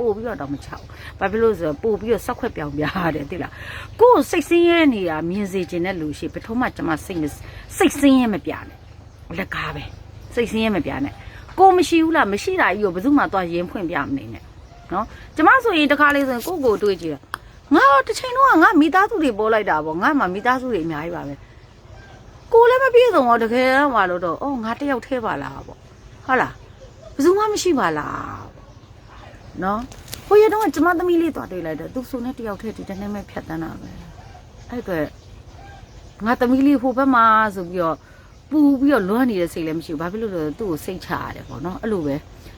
ပို့ပြီးတော့တော့မချောက်ဘာဖြစ်လို့လဲဆိုတော့ပို့ပြီးတော့စောက်ခွက်ပြောင်ပြရတယ်သိလားကိုယ်စိတ်ဆင်းရဲနေတာမြင်စေခြင်းတဲ့လူရှိပထမကျမစိတ်မစိတ်ဆင်းရဲမပြနဲ့လက်ကားပဲစိတ်ဆင်းရဲမပြနဲ့ကိုမရှိဘူးလားမရှိတာကြီးကိုဘယ်သူမှသွားရင်ဖွင့်ပြမနေနဲ့နော်ကျမဆိုရင်တခါလေးဆိုရင်ကိုယ့်ကိုယ်တွေးကြည့်တာငါတော့တစ်ချိန်တော့ငါမိသားစုတွေပေါ်လိုက်တာပေါ့ငါမှမိသားစုတွေအများကြီးပါပဲကိုလည်းမပြည့်စုံတော့တကယ်တော့မလို့တော့အော်ငါတယောက်ထဲပါလားပေါ့ဟုတ်လားဘယ်သူမှမရှိပါလား နော်ဟိုရတော့ကျမသမီးလေးသွားတွေ့လိုက်တယ်သူဆိုနေတယောက်ထဲဒီတနေ့မဲ့ဖြတ်တန်းတာပဲအဲ့အတွက်ငါသမီးလေးဟိုဘက်မှာဆိုပြီးတော့ပူပြီးတော့လွမ်းနေတဲ့စိတ်လည်းမရှိဘူးဘာဖြစ်လို့လဲသူ့ကိုစိတ်ချရတယ်ပေါ့နော်အဲ့လိုပဲ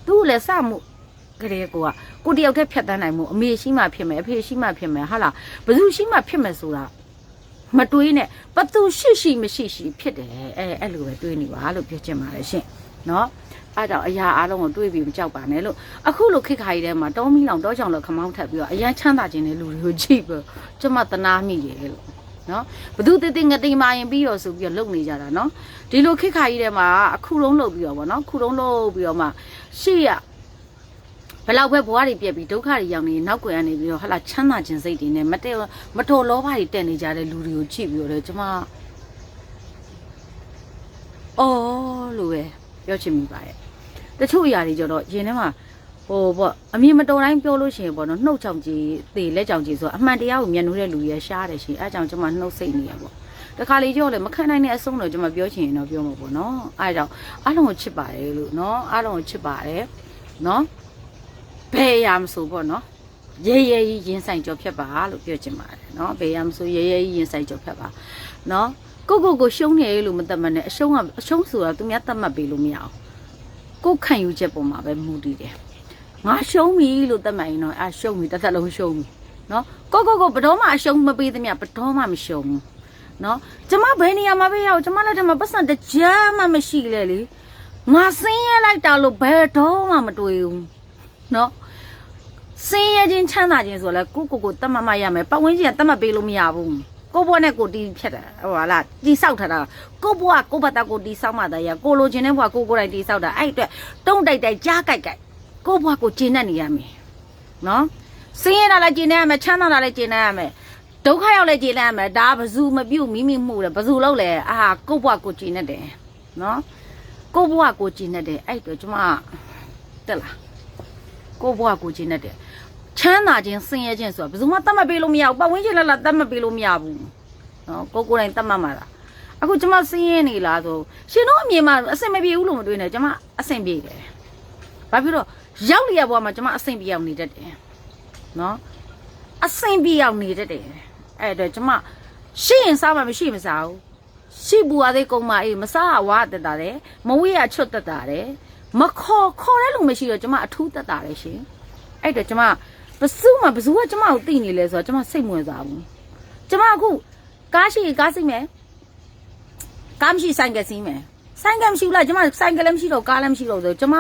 သူ့ကိုလည်းစမှုကလေးကိုကကိုတယောက်တည်းဖြတ်တန်းနိုင်မှုအမေရှိမှဖြစ်မယ်အဖေရှိမှဖြစ်မယ်ဟာလားဘယ်သူရှိမှဖြစ်မယ်ဆိုတာမတွေးနဲ့ဘသူရှိရှိမရှိရှိဖြစ်တယ်အဲအဲ့လိုပဲတွေးနေပါလို့ပြောချင်ပါတယ်ရှင် နော်အဲ့တော့အရာအားလုံးကိုတွေးပြီးမကြောက်ပါနဲ့လို့အခုလိုခိခါကြီးထဲမှာတောမီလောင်တောချောင်လောက်ခမောင်းထပ်ပြီးတော့အရန်ချမ်းသာခြင်းတဲ့လူတွေကိုကြည့်ပြီးကျမတနာမိတယ်လို့နော်ဘသူတည်တည်ငတိမာရင်ပြီးတော့ဆိုပြီးတော့လုံနေကြတာနော်ဒီလိုခိခါကြီးထဲမှာအခုလုံးလုံပြီးတော့ဗောနော်ခုလုံးလုံပြီးတော့မှရှေ့ရဘယ်လောက်ပဲဘဝတွေပြက်ပြီးဒုက္ခတွေရောက်နေနောက်ကွယ်ကနေပြီးတော့ဟလာချမ်းသာခြင်းစိတ်တွေနဲ့မတည့်မတော်လောဘတွေတက်နေကြတဲ့လူတွေကိုကြည့်ပြီးတော့ကျမအော်လို့ပဲ ပြောချင်မိပါတယ်တချို့အရာတွေကြတော့ရင်ထဲမှာဟိုပေါ့အမြင်မတော်တိုင်းပြောလို့ရှိရင်ပေါ့နော်နှုတ်ချောင်ကြီးသေလက်ချောင်ကြီးဆိုအမှန်တရားကိုမျက်နှာတဲ့လူတွေရှားတယ်ရှင်အဲအကြောင့်ကျမနှုတ်စိတ်နေရပေါ့တခါလေကြောက်လေမခံနိုင်တဲ့အဆုံးတော့ကျမပြောချင်ရင်တော့ပြောမှာပေါ့နော်အဲအကြောင့်အားလုံးကိုချစ်ပါတယ်လို့နော်အားလုံးကိုချစ်ပါတယ်နော်ဘယ်ရမဆိုပေါ့နော်ရဲရဲကြီးရင်ဆိုင်ကြော်ဖြတ်ပါလို့ပြောချင်ပါတယ်နော်ဘယ်ရမဆိုရဲရဲကြီးရင်ဆိုင်ကြော်ဖြတ်ပါနော် ကိုကိုကိုရှုံးနေလို့မတတ်မနဲ့အရှုံးကအရှုံးဆိုတာသူများတတ်မှတ်ပေးလို့မရအောင်ကိုခံယူချက်ပုံမှာပဲမူတည်တယ်ငါရှုံးပြီလို့တတ်မှတ်ရင်တော့အရှုံးပြီတစ်သက်လုံးရှုံးပြီနော်ကိုကိုကိုဘယ်တော့မှအရှုံးမပေးသမျှဘယ်တော့မှမရှုံးဘူးနော်ကျမဘယ်နေရာမှာပဲရောက်ကျမလက်ထက်မှာပတ်စံတစ်ကြမ်းမှမရှိလေလေငါစင်းရဲလိုက်တာလို့ဘယ်တော့မှမတွေ့ဘူးနော်စင်းရဲချင်းချမ်းသာခြင်းဆိုလဲကိုကိုကိုတတ်မှတ်မှရမယ်ပတ်ဝန်းကျင်ကတတ်မှတ်ပေးလို့မရဘူး ကိုဘွားနဲ့ကိုတီးဖြတ်တာဟိုဟာလားတီးဆောက်ထားတာကိုဘွားကိုဘတ်တာကိုတီးဆောက်မှတည်းရကိုလိုချင်တဲ့ဘွားကိုကိုယ်တိုင်တီးဆောက်တာအဲ့အတွက်တုံးတိုက်တိုက်ကြားကြိုက်ကြိုက်ကိုဘွားကိုကျင်းတတ်နေရမယ်နော်စင်းရဲတာလည်းကျင်းတတ်ရမယ်ချမ်းသာတာလည်းကျင်းတတ်ရမယ်ဒုက္ခရောက်လည်းကျင်းတတ်ရမယ်ဒါဘဇူမပြုတ်မိမိမှုတယ်ဘဇူလောက်လဲအာကိုဘွားကိုကျင်းတတ်တယ်နော်ကိုဘွားကိုကျင်းတတ်တယ်အဲ့အတွက်ကျမတက်လားကိုဘွားကိုကျင်းတတ်တယ် ချမ်းသာခြင်းဆင်းရဲခြင်းဆိုတာဘယ်သူမှတတ်မှတ်ပေးလို့မရဘူးပတ်ဝန်းကျင်လည်းလားတတ်မှတ်ပေးလို့မရဘူးနော်ကိုကိုယ်တိုင်တတ်မှတ်မှာလားအခုကျမဆင်းရဲနေလားဆိုရှင်တို့အမြင်မှာအဆင်မပြေဘူးလို့မတွေးနဲ့ကျမအဆင်ပြေတယ်ဘာဖြစ်လို့ရောက်လျက်ဘဝမှာကျမအဆင်ပြေအောင်နေတတ်တယ်နော်အဆင်ပြေအောင်နေတတ်တယ်အဲ့တော့ကျမရှိရင်စားမှမရှိမစားဘူးရှိဘူးအသေးကုန်းမအေးမစားဝါတက်တာတယ်မဝေးရချွတ်တက်တာတယ်မခေါ်ခေါ်တဲ့လူမရှိတော့ကျမအထူးတက်တာတယ်ရှင်အဲ့တော့ကျမ ဘစုမှဘစုကကျမကိုသိနေလဲဆိုတော့ကျမစိတ်မဝင်စားဘူးကျမအခုကားရှိကားစိမယ်ကားမရှိဆိုင်ကစီးမယ်ဆိုင်ကမရှိဘူးလားကျမဆိုင်ကလည်းမရှိတော့ကားလည်းမရှိတော့ဆိုကျမ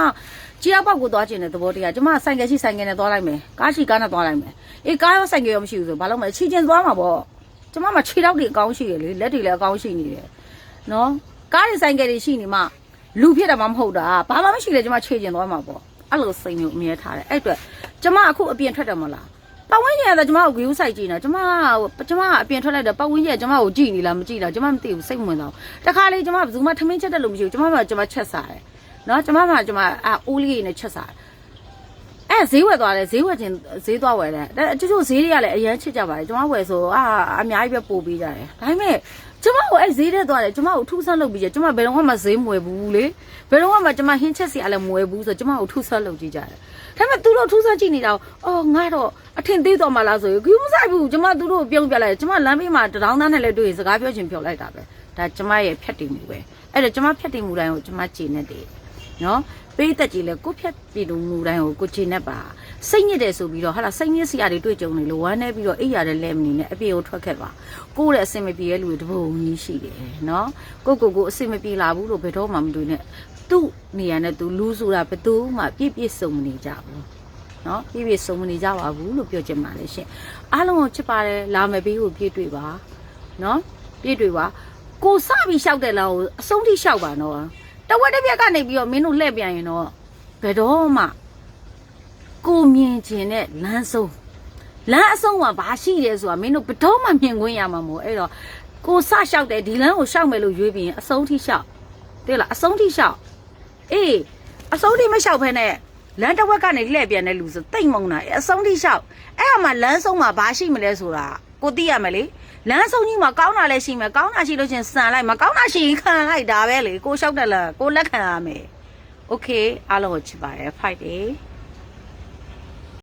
ကြီးအပေါက်ကိုသွားကျင်တဲ့သဘောတရားကျမဆိုင်ကရှိဆိုင်ကနဲ့သွားလိုက်မယ်ကားရှိကားနဲ့သွားလိုက်မယ်အေးကားရောဆိုင်ကရောမရှိဘူးဆိုဘာလို့မလဲချီချင်းသွားမှာပေါ့ကျမမှာခြေထောက်တွေအကောင်းရှိရလေလက်တွေလည်းအကောင်းရှိနေတယ်နော်ကားတွေဆိုင်ကတွေရှိနေမှလူဖြစ်တာမှမဟုတ်တာဘာမှမရှိလေကျမခြေချင်းသွားမှာပေါ့ အဲ့လိုစိတ်မျိုးအမြဲထားတယ်အဲ့အတွက်ကျမအခုအပြင်ထွက်တယ်မဟုတ်လားပတ်ဝန်းကျင်ကကျမကိုဂယူးဆိုင်ကြည့်နေတာကျမကျမကအပြင်ထွက်လိုက်တော့ပတ်ဝန်းကျင်ကကျမကိုကြည့်နေလားမကြည့်လားကျမမသိဘူးစိတ်မဝင်တော့တခါလေကျမဘယ်သူမှထမင်းချက်တယ်လို့မရှိဘူးကျမမှကျမချက်စားတယ်နော်ကျမမှကျမအာအိုးလေးနဲ့ချက်စားတယ် အဲဈေးဝယ်သွားတယ်ဈေးဝယ်ခြင်းဈေးသွားဝယ်တယ်ဒါတချို့ဈေးတွေကလည်းအရန်ချစ်ကြပါတယ်ကျမဝယ်ဆိုအာအများကြီးပဲပို့ပေးကြတယ်ဒါပေမဲ့ကျမကိုအဲဈေးထဲသွားတယ်ကျမကိုထူးဆန်းလုပ်ပြီးကြကျမဘယ်တော့မှဈေးမဝယ်ဘူးလေဘယ်တော့မှကျမဟင်းချက်စီအလည်းမဝယ်ဘူးဆိုကျမကိုထူးဆန်းလုပ်ကြည့်ကြတယ်ဒါပေမဲ့သူတို့ထူးဆန်းကြည့်နေတာကိုအော်ငါတော့အထင်သေးတော်မှလားဆိုရင်ဘူးမဆိုင်ဘူးကျမသူတို့ပြုံးပြလိုက်ကျမလမ်းဘေးမှာတရောင်းသားနဲ့လည်းတွေ့ရင်စကားပြောချင်ပြောလိုက်တာပဲဒါကျမရဲ့ဖြတ်တည်မှုပဲအဲ့တော့ကျမဖြတ်တည်မှုတိုင်းကိုကျမကြည်နေတယ် နော်ပေးသက်ကြီးလဲကိုဖြတ်တည်မှုတိုင်းကိုကိုကြည်နေပါစိတ်ညစ်တယ်ဆိုပြီးတော့ဟာလာစိတ်ညစ်စရာတွေတွေ့ကြုံနေလို့ဝမ်းနေပြီးတော့အိပ်ရတဲ့လက်မနေနဲ့အပြေကိုထွက်ခဲ့ပါကိုယ့်ရဲ့အဆင်မပြေတဲ့လူတွေတပုံကြီးရှိတယ်နော်ကိုကိုကိုအဆင်မပြေလာဘူးလို့ဘယ်တော့မှမတွေ့နဲ့သူ့နေရာနဲ့သူလူဆိုတာဘယ်သူမှပြည့်ပြည့်စုံမနေကြဘူးနော်ပြည့်ပြည့်စုံမနေကြပါဘူးလို့ပြောချင်ပါတယ်ရှင်အားလုံးကိုချစ်ပါတယ်လာမယ်ဘေးကိုပြည့်တွေ့ပါနော်ပြည့်တွေ့ပါကိုစပြီးလျှောက်တဲ့လောက်အဆုံးထိလျှောက်ပါနော် တဝက်တစ်ပြက်ကနေပြီးတော့မင်းတို့လှည့်ပြန်ရင်တော့ဘယ်တော့မှကိုမြင်ခြင်းနဲ့လမ်းဆုံးလမ်းအဆုံးမှာဘာရှိတယ်ဆိုတာမင်းတို့ဘယ်တော့မှမြင်ခွင့်ရမှာမဟုတ်အဲ့တော့ကိုစလျှောက်တယ်ဒီလမ်းကိုလျှောက်မယ်လို့ရွေးပြီးရင်အဆုံးထိလျှောက်တွေ့လားအဆုံးထိလျှောက်အေးအဆုံးထိမလျှောက်ဖ ೇನೆ လမ်းတစ်ဝက်ကနေလှည့်ပြန်တဲ့လူဆိုတိတ်မုံတာအဲ့အဆုံးထိလျှောက်အဲ့အမှလမ်းဆုံးမှာဘာရှိမလဲဆိုတာ ကိုသိရမယ်လေလမ်းဆုံးကြီးမှာကောင်းတာလည်းရှိမယ်ကောင်းတာရှိလို့ချင်းစံလိုက်မကောင်းတာရှိရင်ခံလိုက်ဒါပဲလေကိုလျှောက်တယ်လားကိုလက်ခံရမယ်โอเคအားလုံးကိုချစ်ပါတယ် fight တယ်